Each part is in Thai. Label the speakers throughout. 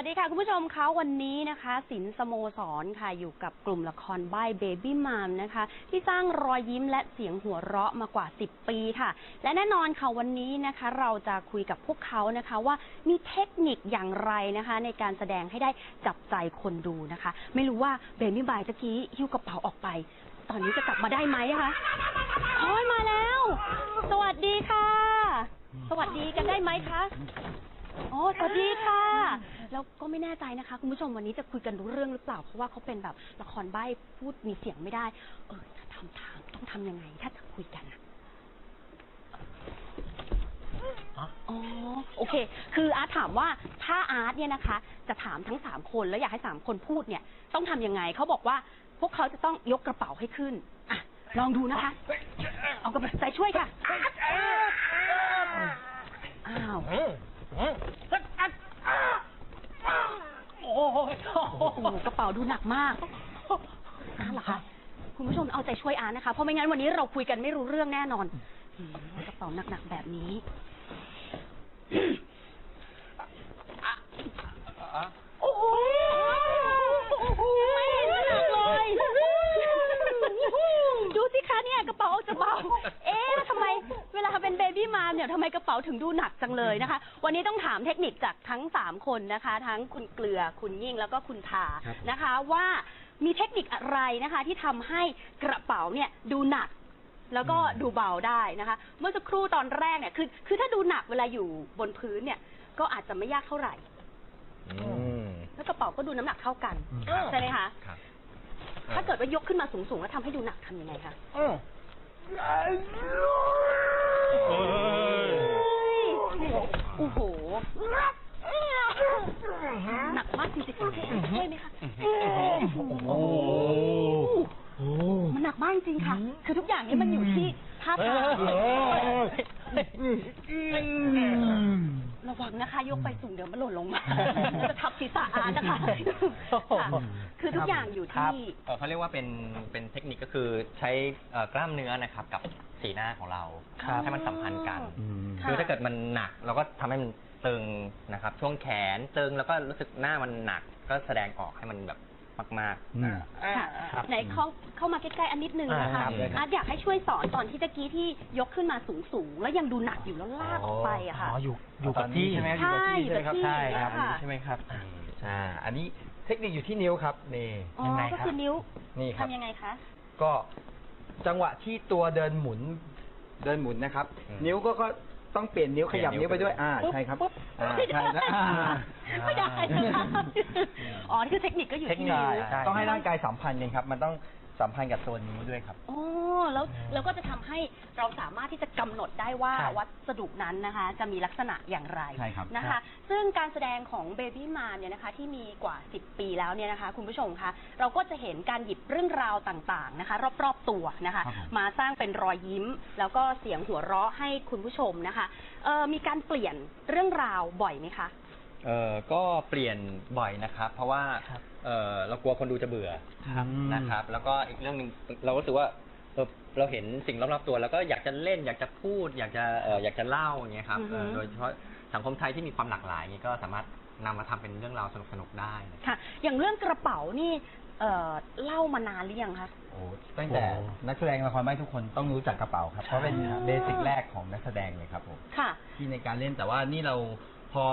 Speaker 1: สวัสดีค่ะ คุณผู้ชมคะวันนี้นะคะสินสโมสรค่ะอยู่กับกลุ่มละครใบ้เบบี้มามนะคะ ที่สร้างรอยยิ้มและเสียงหัวเราะมากว่า 10 ปีค่ะ และแน่นอนค่ะวันนี้นะคะ เราจะคุยกับพวกเขานะคะว่ามีเทคนิคอย่างไรนะคะ ในการแสดงให้ได้จับใจคนดูนะคะ ไม่รู้ว่าเบบี้บายตะกี้หิ้วกระเป๋าออกไป ตอนนี้จะกลับมาได้ไหมคะโอ้ยมาแล้ว สวัสดีค่ะ สวัสดีกันได้ไหมคะ โอ้สวัสดีค่ะ แล้วก็ไม่แน่ใจนะคะ คุณผู้ชมวันนี้จะคุยกันรู้เรื่องหรือเปล่า เพราะว่าเขาเป็นแบบละครใบ้พูดมีเสียงไม่ได้ เออถ้าทำทางต้องทำยังไง ถ้าจะคุยกันอะอ๋อโอเค คืออาร์ตถามว่าถ้าอาร์ตเนี่ยนะคะ จะถามทั้งสามคนแล้วอยากให้สามคนพูดเนี่ย ต้องทำยังไงเขาบอกว่า พวกเขาจะต้องยกกระเป๋าให้ขึ้นอะลองดูนะคะ เอากระเป๋าใส่ช่วยค่ะอ้าว
Speaker 2: โอ้ย
Speaker 1: โอ้โหกระเป๋าดูหนักมากอาร์ตเหรอคะคุณผู้ชมเอาใจช่วยอาร์ตนะคะเพราะไม่งั้นวันนี้เราคุยกันไม่รู้เรื่องแน่นอนอืมกระเป๋าหนักๆแบบนี้โอ้โหไม่เห็นหนักเลย ดูสิคะเนี่ยกระเป๋าจะเบา เอ๊ะทำไม เวลาเป็นเบบี้มามเนี่ยทำไมกระเป๋าถึงดูหนักจังเลยนะคะ วันนี้ต้องถามเทคนิคจากทั้งสามคนนะคะ ทั้งคุณเกลือคุณยิ่งแล้วก็คุณทา
Speaker 2: ครับ
Speaker 1: นะคะว่ามีเทคนิคอะไรนะคะ ที่ทำให้กระเป๋าเนี่ยดูหนัก แล้วก็ดูเบาได้นะคะ เมื่อสักครู่ตอนแรกเนี่ยคือคือถ้าดูหนักเวลาอยู่บนพื้นเนี่ย ก็อาจจะไม่ยากเท่าไหร่
Speaker 3: อืม
Speaker 1: แล้วกระเป๋าก็ดูน้ำหนักเท่ากัน
Speaker 3: ครับ
Speaker 1: ใช่ไหมคะ
Speaker 3: ครับ
Speaker 1: ถ้าเกิดว่ายกขึ้นมาสูงๆ แล้วทำให้ดูหนักทำยังไงคะ
Speaker 3: เอ้ย
Speaker 1: โอ้โห หนักมากจริงๆช่วยไหมคะ
Speaker 3: โอ้โห
Speaker 1: มันหนักมากจริงค่ะ คือทุกอย่างนี้มันอยู่ที่ท่าทางระวังนะคะยกไปสูงเดี๋ยวมันหล่นลงมาจะทับศีรษะอาร์ตนะคะค่ะคือทุกอย่างอยู่ที่
Speaker 3: เอ่อเขาเรียกว่าเป็นเป็นเทคนิคก็คือใช้เอ่อกล้ามเนื้อนะครับกับ สีหน้าของเรา
Speaker 1: ครับ
Speaker 3: ให้มันสัมพันธ์กัน
Speaker 1: ค่ะ
Speaker 3: คือถ้าเกิดมันหนักเราก็ทำให้มันตึงนะครับ ช่วงแขนตึงแล้วก็รู้สึกหน้ามันหนักก็แสดงออกให้มันแบบมากๆอ่า
Speaker 1: ค่ะ
Speaker 2: ครับ
Speaker 1: ไหนเข้าเข้ามาใกล้ๆอันนิดนึงนะคะ
Speaker 3: อ่าครับเลยครับ
Speaker 1: อาร์ตอยากให้ช่วยสอนตอนที่ตะกี้ที่ยกขึ้นมาสูงๆ แล้วยังดูหนักอยู่แล้วลากออกไปอะค่ะ
Speaker 2: อ๋ออยู่อยู่กับที่
Speaker 4: ใช่ไหม
Speaker 1: ใช่อยู่กับที่
Speaker 4: ใช่ครับ
Speaker 1: ค่ะ
Speaker 4: ใช่ไหมครับอ่าอันนี้เทคนิคอยู่ที่นิ้วครับนี่
Speaker 1: อ๋อ
Speaker 4: ยังไง
Speaker 1: ก็
Speaker 4: ครับ
Speaker 1: คือนิ้ว
Speaker 4: นี่ครับ
Speaker 1: ทำยังไงคะ
Speaker 4: ก็ จังหวะที่ตัวเดินหมุนเดินหมุนนะครับ
Speaker 3: อืม
Speaker 4: นิ้วก็ก็ต้องเปลี่ยนนิ้วขยับ
Speaker 3: เปลี่ยนนิ้
Speaker 4: นิ้
Speaker 3: ว
Speaker 4: วไปด้วย
Speaker 3: ไปด้วย
Speaker 4: อ่า
Speaker 1: ปุ๊บ
Speaker 4: ใช่ครับ
Speaker 1: ปุ๊บ
Speaker 4: อ่า
Speaker 1: ไม่ได้
Speaker 4: ใช่แล้วอ่า
Speaker 1: ไม่ได้นะคะอ๋อนี่คือเทคนิคก็อยู่
Speaker 4: เทค
Speaker 1: ที่
Speaker 4: นิค
Speaker 1: นิ้ว
Speaker 4: ใช่ ต้องให้ร่างกายสัมพันธ์กันครับ มันต้อง สัมพันธ์กับตัวนิ้วด้วยครับ
Speaker 1: โอ้แล้วแล้วก็จะทำให้เราสามารถที่จะกำหนดได้ว่า
Speaker 4: ใช่
Speaker 1: วัสดุนั้นนะคะ จะมีลักษณะอย่างไร
Speaker 4: ใช่ครับ
Speaker 1: นะ
Speaker 4: ครั
Speaker 1: คะ
Speaker 4: บ
Speaker 1: ซึ่งการแสดงของ Baby m a m เนี่ยนะคะที่มีกว่า 10 ปีแล้วเนี่ยนะคะ คุณผู้ชมคะเราก็จะเห็นการหยิบเรื่องราวต่างๆนะคะ รอบๆตัวนะคะ
Speaker 4: ครับผม
Speaker 1: มาสร้างเป็นรอยยิ้ม แล้วก็เสียงหัวเราะให้คุณผู้ชมนะคะเอ่อมีการเปลี่ยนเรื่องราวบ่อยไหมคะ
Speaker 3: เอ่อก็เปลี่ยนบ่อยนะครับ เพราะว่า
Speaker 2: ครับ
Speaker 3: เอ่อเรากลัวคนดูจะเบื่อ
Speaker 4: ครับ
Speaker 3: นะครับ แล้วก็อีกเรื่องหนึ่งเรารู้สึกว่าเออเราเห็นสิ่งรอบๆตัว แล้วก็อยากจะเล่นอยากจะพูด อยากจะเอ่ออยากจะเล่าอย่างเงี้ยครับ
Speaker 1: อือฮึ
Speaker 3: เอ่อโดยเฉพาะสังคมไทยที่มีความหลากหลายอย่างเงี้ยก็สามารถนำมาทำเป็นเรื่องราวสนุกๆได้นะครับ
Speaker 1: ค่ะ อย่างเรื่องกระเป๋านี่เอ่อเล่ามานานหรือยังคะ
Speaker 4: โอ้ตั้งแต่นักแสดงละครใบ้ทุกคนต้องรู้จักกระเป๋าครับเพราะเป็น
Speaker 1: ใช่ครับ
Speaker 4: เบสิกแรกของนักแสดงเลยครับผม
Speaker 1: ค่ะ
Speaker 4: ที่ในการเล่นแต่ว่านี่เราพอ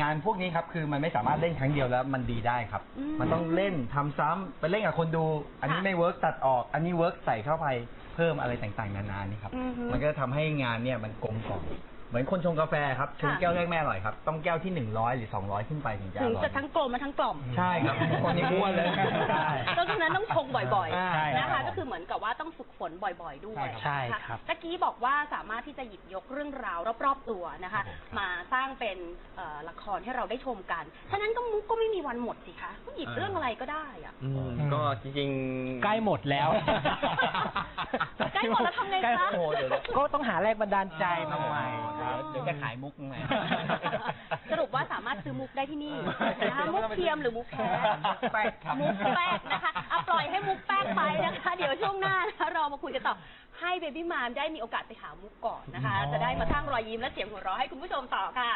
Speaker 4: งานพวกนี้ครับคือมันไม่สามารถเล่นครั้งเดียวแล้วมันดีได้ครับ
Speaker 1: อืม
Speaker 4: มันต้องเล่นทำซ้ำไปเล่นกับคนดู อันนี้
Speaker 1: ค่ะ
Speaker 4: ไม่เวิร์กตัดออก อันนี้เวิร์กใส่เข้าไปเพิ่มอะไรต่างๆนานานี่ครับ
Speaker 1: อือฮึ
Speaker 4: มันก็จะทำให้งานเนี่ยมันกลมกล่อม เหมือนคนชงกาแฟครับชง
Speaker 1: ค่ะ
Speaker 4: แก้วแรกไม่อร่อยครับ ต้องแก้วที่หนึ่งร้อยหรือสองร้อยขึ้นไปถึงจะอ
Speaker 1: ถึง
Speaker 4: ร่อย
Speaker 1: จะทั้งกลมและทั้งกล่อม
Speaker 4: ใช่ครับคนนี้อ้วนเลยใช่
Speaker 1: ก็ฉะนั้นต้องชงบ่อย
Speaker 4: ใช่
Speaker 1: ๆนะ
Speaker 4: ครั
Speaker 1: คะ
Speaker 4: บ
Speaker 1: ก็คือเหมือนกับว่าต้องฝึกฝนบ่อยๆด้วย
Speaker 4: ใช่ครับ
Speaker 1: นะะ
Speaker 2: ใช่ครับ
Speaker 1: ตะกี้บอกว่าสามารถที่จะหยิบยกเรื่องราวรอบๆตัวนะคะ
Speaker 4: ครับผม
Speaker 1: มาสร้างเป็นเอ่อละครให้เราได้ชมกันฉะนั้นก็มุกก็ไม่มีวันหมดสิคะก็หยิบเรื่องอะไรก็ได้อะ
Speaker 3: อืมก็จริงๆ
Speaker 2: ใกล้หมดแล้ว
Speaker 1: ใกล้หมดแล้วทำไงคะ
Speaker 2: ใกล้โอ้เดี๋ยวก็ต้องหาแรงบันดาลใจมาใหม่
Speaker 4: ครับเดี๋ยวจะขายมุกไง
Speaker 1: สรุปว่าสามารถซื้อมุกได้ที่นี่นะคะมุกเทียมหรือมุกแท้
Speaker 4: มุกแป๊กครับ
Speaker 1: มุกแป๊กนะคะเอาปล่อยให้มุกแป๊กไปนะคะ เดี๋ยวช่วงหน้านะคะเรามาคุยกันต่อให้เบบี้มามได้มีโอกาสไปหามุกก่อนนะคะ
Speaker 2: อ๋อ
Speaker 1: จะได้มาสร้างรอยยิ้มและเสียงหัวเราะให้คุณผู้ชมต่อค่ะ